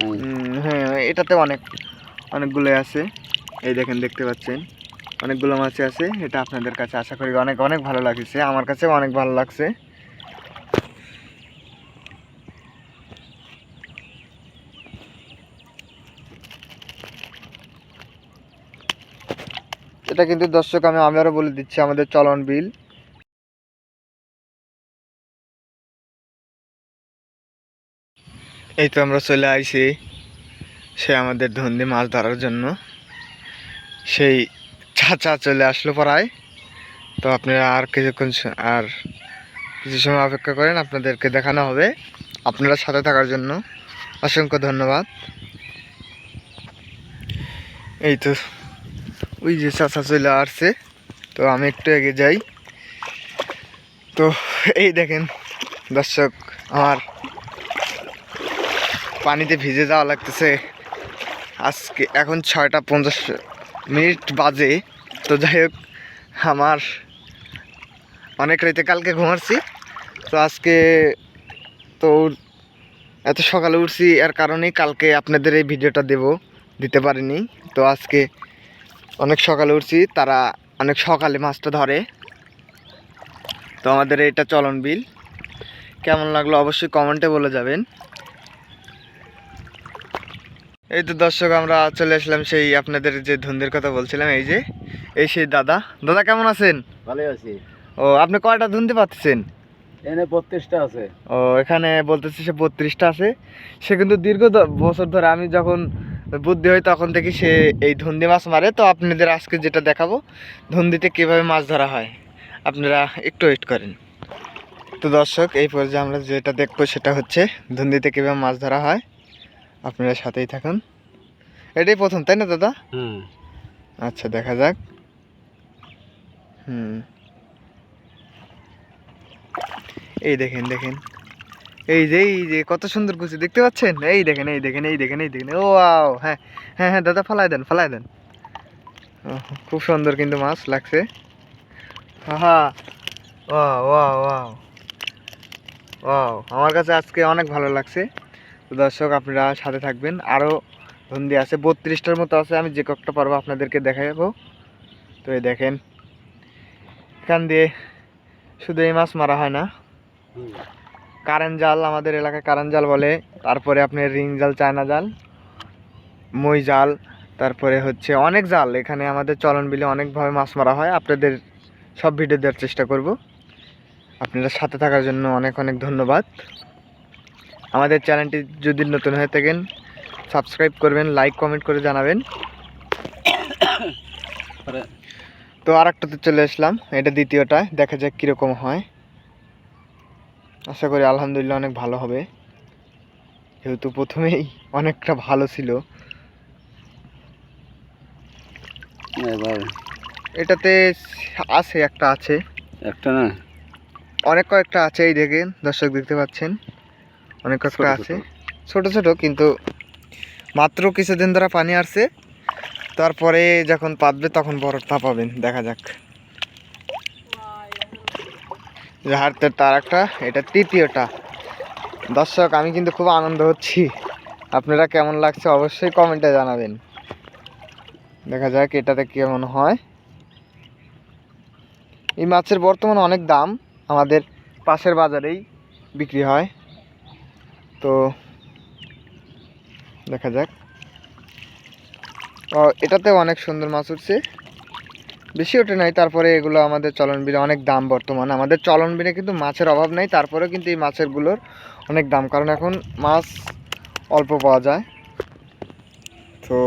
উম, হ্যাঁ এটাতে অনেক অনেকগুলো আছে। এই দেখেন দেখতে পাচ্ছেন। অনেকগুলো মাছ আছে এটা আপনাদের কাছে আশা করি অনেক অনেক ভালো লাগছে। আমার কাছে অনেক ভালো লাগছে। এটা কিন্তু দর্শক আমি আবারও বলে দিচ্ছি আমাদের চলন বিল। এই তো আমরা চলে আইছি সে আমাদের ধন্দি মাছ ধরার জন্য। সেই চাচা চলে আসলো পড়ায়। তো আপনারা আর কিছুক্ষণ আর কিছু সময় অপেক্ষা করেন, আপনাদেরকে দেখানো হবে। আপনারা সাথে থাকার জন্য অসংখ্য ধন্যবাদ। এই তো ওই যে চাচা চলে আসছে। তো আমি একটু এগিয়ে যাই। তো এই দেখেন দর্শক, আমার পানিতে ভিজে যাওয়া লাগতেছে। আজকে এখন ছয়টা পঞ্চাশ মিনিট বাজে। তো যাই হোক, আমার অনেক রাইতে কালকে ঘুমাচ্ছি তো আজকে তো এত সকালে উঠছি, এর কারণেই কালকে আপনাদের এই ভিডিওটা দেব, দিতে পারিনি। তো আজকে অনেক সকালে উঠছি, তারা অনেক সকালে মাছটা ধরে। তো আমাদের এটা চলন বিল। কেমন লাগল অবশ্যই কমেন্টে বলে যাবেন। এই তো দর্শক আমরা চলে আসলাম সেই আপনাদের যে ধুন্দের কথা বলছিলাম এই যে এই সেই দাদা। দাদা কেমন আছেন? ভালোই আছি। ও আপনি কয়টা ধুনতে পাচ্ছেন এনে বত্রিশটা আছে। ও এখানে বলতেছে সে বত্রিশটা আছে। সে কিন্তু দীর্ঘ বছর ধরে আমি যখন বুদ্ধি হয় তখন থেকে সে এই ধন্দি মাছ মারে। তো আপনাদের আজকে যেটা দেখাবো ধন্দিতে কীভাবে মাছ ধরা হয় আপনারা একটু ওয়েট করেন। তো দর্শক এই পর্যায়ে আমরা যেটা দেখব সেটা হচ্ছে ধন্দিতে কীভাবে মাছ ধরা হয়। আপনারা সাথেই থাকুন। এটাই প্রথম তাই না দাদা? হুম। আচ্ছা দেখা যাক। হুম। এই দেখেন দেখেন। এই যে এই যে কত সুন্দর কুচি দেখতে পাচ্ছেন? এই দেখেন এই দেখেন এই দেখেন এই দেখেন। ও আও হ্যাঁ হ্যাঁ হ্যাঁ দাদা ফলাই দেন ফলাই দেন। ও, খুব সুন্দর কিন্তু মাছ লাগছে। ওয়াও ওয়াও ওয়াও ওয়াও আমার কাছে আজকে অনেক ভালো লাগছে। তো দর্শক আপনারা সাথে থাকবেন। আরও ধন্দি আছে বত্রিশটার মতো আছে আমি যে কয়েকটা পারব আপনাদেরকে দেখাবো। তো এই দেখেন এখান দিয়ে শুধু এই মাছ মারা হয় না। কারেন্ট জাল আমাদের এলাকায় কারেন্ট জাল বলে। তারপরে আপনার রিং জাল চায়না জাল মই জাল তারপরে হচ্ছে অনেক জাল। এখানে আমাদের চলন বিলে অনেকভাবে মাছ মারা হয়। আপনাদের সব ভিডিও দেওয়ার চেষ্টা করব। আপনারা সাথে থাকার জন্য অনেক অনেক ধন্যবাদ। আমাদের চ্যানেলটি যদি নতুন হয়ে থাকেন সাবস্ক্রাইব করবেন লাইক কমেন্ট করে জানাবেন। তো আর একটাতে চলে আসলাম এটা দ্বিতীয়টা দেখা যাক কীরকম হয়। আশা করি আলহামদুলিল্লাহ অনেক ভালো হবে। যেহেতু প্রথমেই অনেকটা ভালো ছিল। এটাতে আছে একটা আছে। একটা না? অনেক কয়েকটা আছে এই দেখেন দর্শক দেখতে পাচ্ছেন। অনেক ছোট আছে। ছোট ছোট কিন্তু মাত্র কিছুদিন ধরে পানি আসছে। তারপরে যখন পাতবে তখন বরফটা পাবেন দেখা যাক। হাতের তার একটা এটা তৃতীয়টা। দর্শক আমি কিন্তু খুব আনন্দ হচ্ছি। আপনারা কেমন লাগছে অবশ্যই কমেন্টে জানাবেন। দেখা যাক এটাতে কেমন হয়। এই মাছের বর্তমানে অনেক দাম। আমাদের পাশের বাজারেই বিক্রি হয়। তো দেখা যাক। ও এটাতে অনেক সুন্দর মাছ উঠছে। বেশি ওঠে নাই তারপরে এগুলো আমাদের চলন বিলে অনেক দাম বর্তমান। আমাদের চলন বিলে কিন্তু মাছের অভাব নাই তারপরেও কিন্তু এই মাছেরগুলোর অনেক দাম। কারণ এখন মাছ অল্প পাওয়া যায়। তো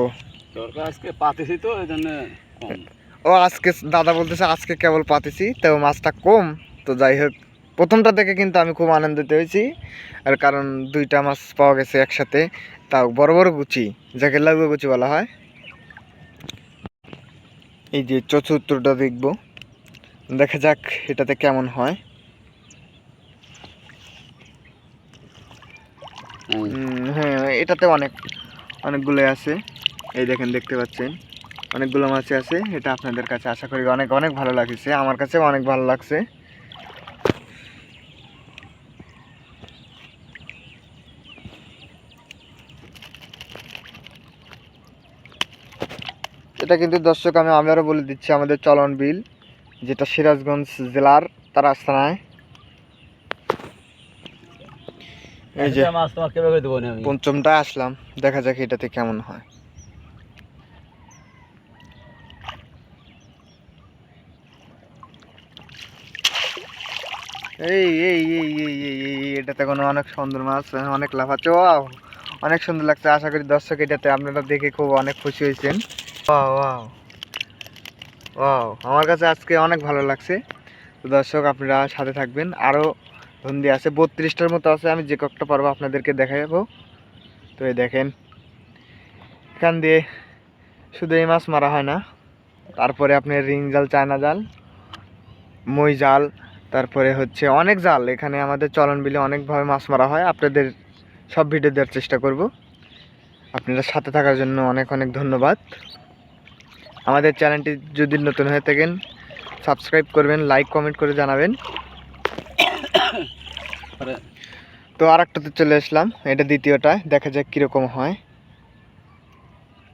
আজকে পাতেছি তো এই জন্য ও আজকে দাদা বলতেছে আজকে কেবল পাতেছি তো মাছটা কম। তো যাই হোক প্রথমটা দেখে কিন্তু আমি খুব আনন্দিত হয়েছি। আর কারণ দুইটা মাছ পাওয়া গেছে একসাথে তাও বড় বড় গুচি যাকে লাগবে গুচি বলা হয়। এই যে চতুর্থটা দেখব। দেখা যাক এটাতে কেমন হয়। হ্যাঁ এটাতে অনেক অনেকগুলো আছে। এই দেখেন দেখতে পাচ্ছেন? অনেকগুলো মাছ আছে। এটা আপনাদের কাছে আশা করি অনেক অনেক ভালো লাগছে। আমার কাছে অনেক ভালো লাগছে। এটা কিন্তু দর্শক আমি আবারও বলে দিচ্ছি আমাদের চলন বিল যেটা সিরাজগঞ্জ জেলার তার আস্তানায়। এই যে পঞ্চমটা আসলাম দেখা যাক এটাতে কেমন হয়। এই এই এই এই এই এই এটাতে কোনো অনেক সুন্দর মাছ অনেক লাফাচ্ছে অনেক সুন্দর লাগছে আশা করি দর্শক এটাতে আপনারা দেখে খুব অনেক খুশি হয়েছেন। ওয়াও আমার কাছে আজকে অনেক ভালো লাগছে। তো দর্শক, আপনারা সাথে থাকবেন। আরও ধন্দি আছে, বত্রিশটার মতো আছে। আমি যে কয়েকটা পারব আপনাদেরকে দেখাবো। তো এই দেখেন, এখান দিয়ে শুধু এই মাছ মারা হয় না। তারপরে আপনার রিং জাল, চায়না জাল, মই জাল, তারপরে হচ্ছে অনেক জাল। এখানে আমাদের চলন বিলে অনেকভাবে মাছ মারা হয়। আপনাদের সব ভিডিও দেওয়ার চেষ্টা করব। আপনারা সাথে থাকার জন্য অনেক অনেক ধন্যবাদ। আমাদের চ্যানেলটি যদি নতুন হয়ে থাকেন সাবস্ক্রাইব করবেন লাইক কমেন্ট করে জানাবেন। তো আর একটাতে চলে আসলাম এটা দ্বিতীয়টা দেখা যাক কীরকম হয়।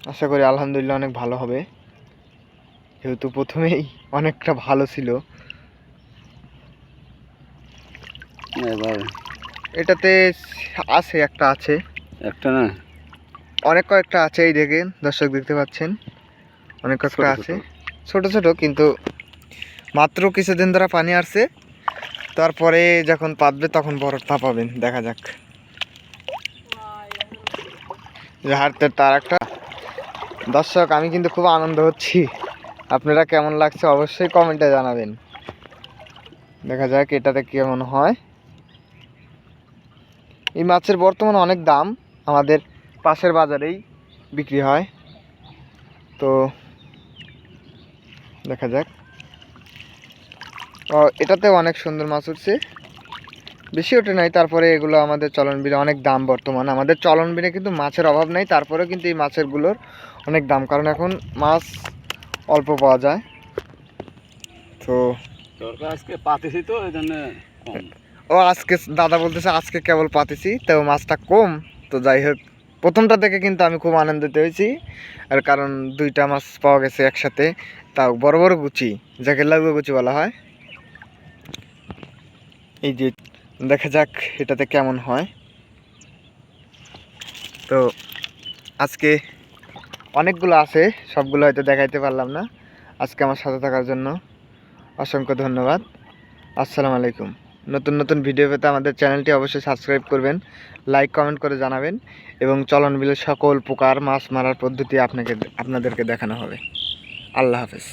আশা করি আলহামদুলিল্লাহ অনেক ভালো হবে। যেহেতু প্রথমেই অনেকটা ভালো ছিল। এটাতে আছে একটা আছে। একটা না? অনেক কয়েকটা আছে এই দেখেন দর্শক দেখতে পাচ্ছেন। অনেক ছোট আছে। ছোট। ছোট কিন্তু মাত্র কিছুদিন ধরে পানি আসছে। তারপরে যখন পাতবে তখন বরফটা পাবেন দেখা যাক। হাতের তার একটা। দর্শক আমি কিন্তু খুব আনন্দ হচ্ছি। আপনারা কেমন লাগছে অবশ্যই কমেন্টে জানাবেন। দেখা যাক এটাতে কেমন হয়। এই মাছের বর্তমানে অনেক দাম। আমাদের পাশের বাজারেই বিক্রি হয়। তো দেখা যাক। ও এটাতেও অনেক সুন্দর মাছ উঠছে। বেশি ওঠে নাই তারপরে এগুলো আমাদের চলন বিলে অনেক দাম বর্তমান। আমাদের চলন বিলে কিন্তু মাছের অভাব নাই তারপরেও কিন্তু এই মাছেরগুলোর অনেক দাম। কারণ এখন মাছ অল্প পাওয়া যায়। তো আজকে পাতেছি তো এই জন্য ও আজকে দাদা বলতেছে আজকে কেবল পাতেছি তো মাছটা কম। তো যাই হোক প্রথমটা দেখে কিন্তু আমি খুব আনন্দিত হয়েছি। আর কারণ দুইটা মাছ পাওয়া গেছে একসাথে। তাও বড় বড় গুচি, যাকে লাগবে গুচি বলা হয়। এই যে, দেখা যাক এটাতে কেমন হয়। তো, আজকে অনেকগুলো আছে, সবগুলো হয়তো দেখাইতে পারলাম না। আজকে আমার সাথে থাকার জন্য অসংখ্য ধন্যবাদ। আসসালামু আলাইকুম। নতুন নতুন ভিডিও পেতে আমাদের চ্যানেলটি অবশ্যই সাবস্ক্রাইব করবেন, লাইক, কমেন্ট করে জানাবেন এবং চলন বিলের সকল প্রকার মাছ মারার পদ্ধতি আপনাকে, আপনাদেরকে দেখানো হবে। আল্লাহ হাফেজ